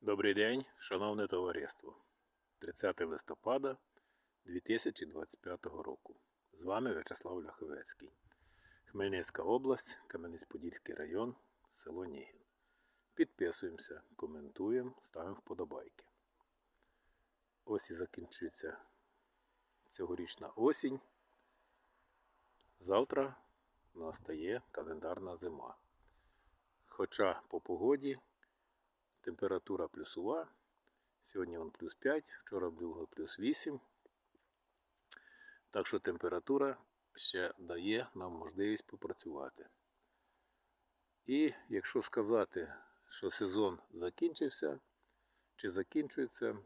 Добрий день, шановне товариство. 30 листопада 2025 року. З вами В'ячеслав Ляховецький. Хмельницька область, Кам'янець-Подільський район, село Нігін. Підписуємося, коментуємо, ставимо вподобайки. Ось і закінчується цьогорічна осінь. Завтра настає календарна зима. Хоча по погоді температура плюсова. Сьогодні вон плюс 5, вчора було плюс 8. Так що температура ще дає нам можливість попрацювати. І якщо сказати, що сезон закінчився чи закінчується,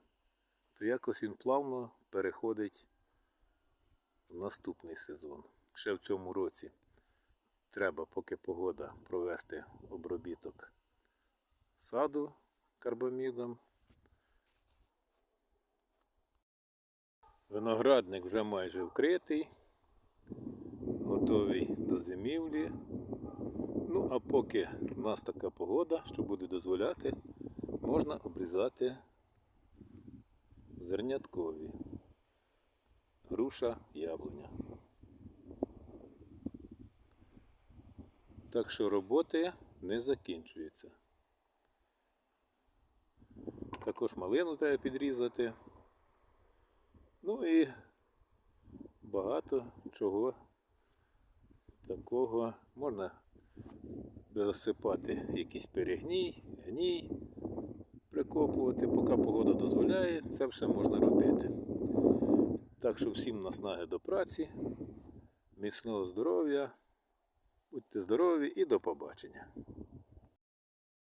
то якось він плавно переходить в наступний сезон. Ще в цьому році треба, поки погода, провести обробіток саду карбамідом. Виноградник вже майже вкритий, готовий до зимівлі. Ну, а поки в нас така погода, що буде дозволяти, можна обрізати зерняткові. Груша, яблуня. Так що роботи не закінчуються. Також малину треба підрізати. Ну і багато чого такого можна розсипати якийсь перегній, гній, прикопувати, поки погода дозволяє, це все можна робити. Так що всім наснаги до праці, міцного здоров'я, будьте здорові і до побачення.